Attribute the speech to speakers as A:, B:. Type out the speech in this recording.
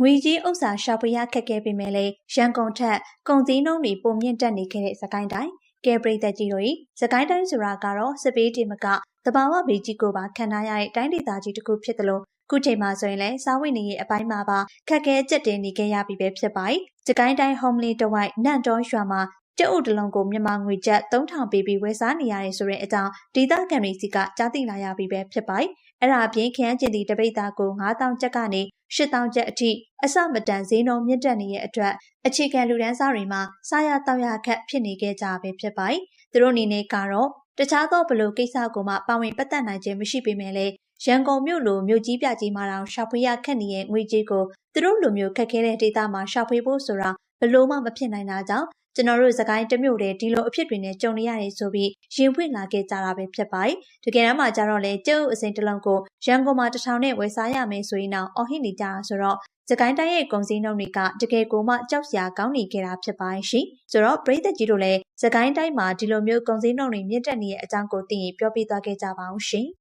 A: ငွေကြီးဥစ္စာရှာဖွေရခက်ခဲပေမဲ့လည်းရန်ကုန်ထက်ကုန်စည်နှုန်းတွေပုံမြင့်တက်နေခဲ့တဲ့စကိုင်းတိုင်းကဲပရိသတ်ကြီးတို့၏စကိုင်းတိုင်းဆိုတာကတော့စပေးတီမကတဘာဝဘေးကြီးကိုပါခံထားရတဲ့တိုင်းဒေသကြီးတစ်ခုဖြစ်တယ်လို့ခုချိန်မှာဆိုရင်လည်းစားဝတ်နေရေးအပိုင်းမှာပါခက်ခဲကြက်တင်နေခဲ့ရပြီပဲဖြစ်ပါတယ်။စကိုင်းတိုင်း home လေးတဝိုက်နန့်တော်ရွာမှာ ကျုပ်တလုံးကိုမြန်မာငွေကျပ်3000ပေးပြီးဝယ်စားနေရတယ်ဆိုတဲ့အကြောင်းဒေသခံတွေစီကကြားသိလာရပြီပဲဖြစ်ပါတယ်။အဲ့ဒါအပြင်ခရမ်းကျင်တီတပိတ်သားကို9000ကျပ်ကနေ8000ကျပ်အထိအစမတန်ဈေးနှုန်းမြင့်တက်နေတဲ့အတွက်အခြေခံလူဒန်းစားတွေမှာစားရတောက်ရခက်ဖြစ်နေခဲ့ကြပဲဖြစ်ပါတယ်။သူတို့အနေနဲ့ကတော့တခြားသောဘလို့ကိစ္စကိုမှပါဝင်ပတ်သက်နိုင်ခြင်းမရှိပေမဲ့လည်းရန်ကုန်မြို့လိုမြို့ကြီးပြကြီးမှာတောင်ရှာဖွေရခက်နေတဲ့ငွေကြေးကိုသူတို့လူမျိုးခက်ခဲတဲ့ဒေသမှာရှာဖွေဖို့ဆိုတာဘလို့မှမဖြစ်နိုင်တာကြောင့် ကျွန်တော်တို့စကိုင်းတမျိုးတည်းဒီလိုအဖြစ်တွေနဲ့ကြုံနေရတယ်ဆိုပြီးရင်ဖွင့်လာခဲ့ကြတာပဲဖြစ်ပါတယ်။တကယ်တမ်းမှာကျတော့လေကျုပ်အစိမ်းတလုံးကိုရန်ကုန်မှာတထောင်နဲ့ဝယ်စားရမယ်ဆိုရင်တော့အော်ဟစ်နေကြတာဆိုတော့စကိုင်းတိုင်းရဲ့ကုန်စည်နှုန်းတွေကတကယ်ကိုမှကြောက်စရာကောင်းနေကြတာဖြစ်ပါရှင်။ဆိုတော့ပြည်သက်ကြီးတို့လည်းစကိုင်းတိုင်းမှာဒီလိုမျိုးကုန်စည်နှုန်းတွေမြင့်တက်နေတဲ့အကြောင်းကိုသိရင်ပြောပြသွားခဲ့ကြပါအောင်ရှင်။